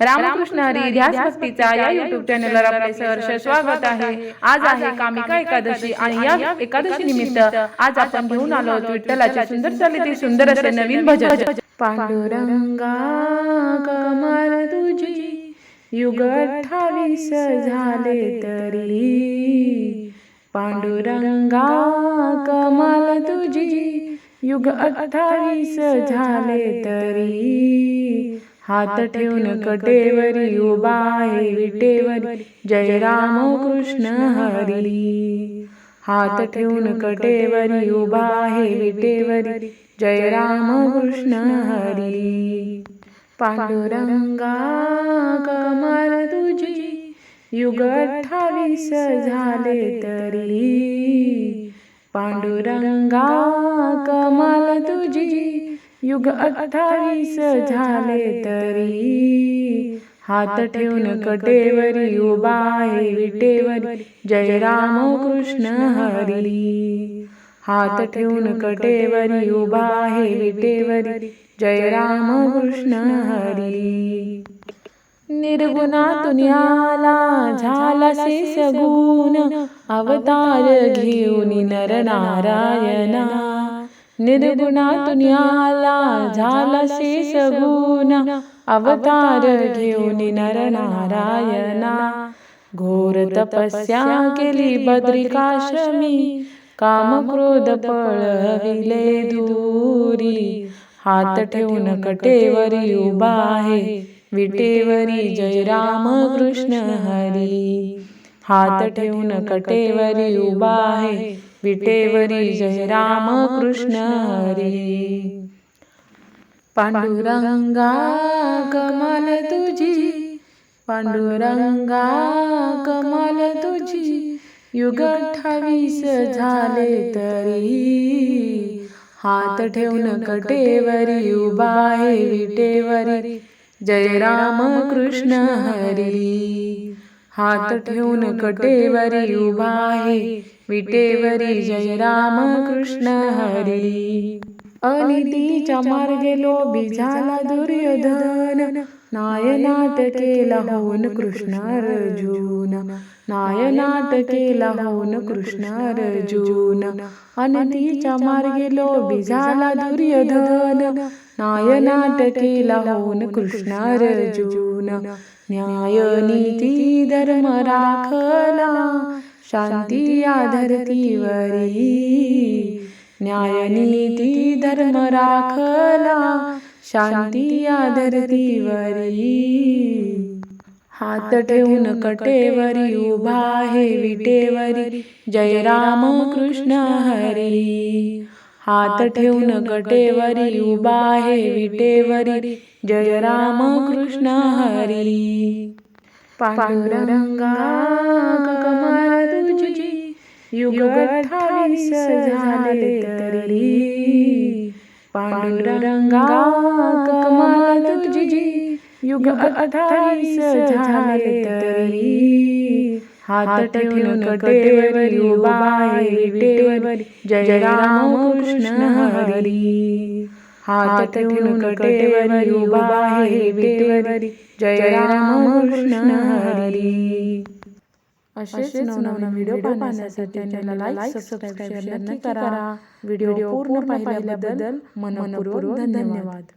रामकृष्ण हरी ध्यास भक्तीचा या युट्यूब चॅनलवर आपले सहर्ष स्वागत आहे. आज आहे कामिका एकादशी आणि या एकादशी निमित्त आज आपण घेऊन आलो आहोत विठ्ठलाचे सुंदर चालते सुंदर असे नवीन भजन. पांडुरंगा कमल तुझी. युग अठ्ठावीस झाले तरी. पांडुरंगा कमल तुझी. युग अठ्ठावीस झाले तरी. हात ठेवून कटेवरी उभा आहे विटेवरी. जय राम कृष्ण हरी. हात ठेवून कटेवरी उभा आहे विटेवरी. जय राम कृष्ण हरी. पांडुरंगा कमल तुझी. युग अठ्ठावीस झाले तरी. पांडुरंगा कमल तुझी. युग अठ्ठावीस झाले तरी. हात ठेवून कटेवरी उभा आहे विटेवरी. जय राम कृष्ण हरी. हात ठेवून कटेवरी उभा आहे विटेवरी. जय राम कृष्ण हरी. निर्गुणातून आला झाला से सगुण. अवतार घेऊन नर नारायणा. निर्गुणातून आला झाला से सगुण अवतार घेऊन नर नारायणा. घोर तपस्या केली बद्रिकाश्रमी. काम क्रोध पळविले दूरी. हात ठेवून कटेवरी उभा आहे. विटेवरी जय राम कृष्ण हरी हात ठेवून कटेवरी उभा आहे. विटेवरी जय राम कृष्ण हरी। पांडुरंगा कमल तुझी पांडुरंगा कमल तुझी युग अठ्ठावीस झाले तरी. हात ठेवून कटेवरी उभा आहे विटेवरी. जय राम कृष्ण हरी. हात ठेवून कटेवरी उभा आहे विटेवरी जय राम कृष्ण हरी. अनितीच्या मार्गे लोभी झाला दुर्योधन. नायनाट केला होऊन कृष्ण अर्जुन. नायनाट केला होऊन कृष्ण अर्जुन. अनितीच्या मार्गे लोभी झाला दुर्योधन. नायनाट केला होऊन कृष्ण अर्जुन. न्याय नीती धर्म राखला. शांती धरतीवरी न्याय नीती धर्म राखला. शांती धरतीवरी हात ठेवून कटेवरी उभा आहे विटेवरी. जय राम कृष्ण हरी. हात ठेवून कटेवरी उभा आहे विटेवरी. जय राम कृष्ण हरी. पांडुरंगा युग अठ्ठावीस झाले तरी पांडुरंगा कमल तुझी. युग अठ्ठावीस झाले तरी. हात ठेवून कटेवरी उभा आहे विटेवरी. जय राम कृष्ण हरी. हात ठेवून कटेवरी उभा आहे विटेवरी. जय राम कृष्ण हरी. असेच नवनवीन व्हिडिओ पाहण्यासाठी चॅनलला लाईक सबस्क्राईब शेअर नक्की करा. व्हिडिओ पूर्ण पाहिल्याबद्दल मनपूर्वक धन्यवाद.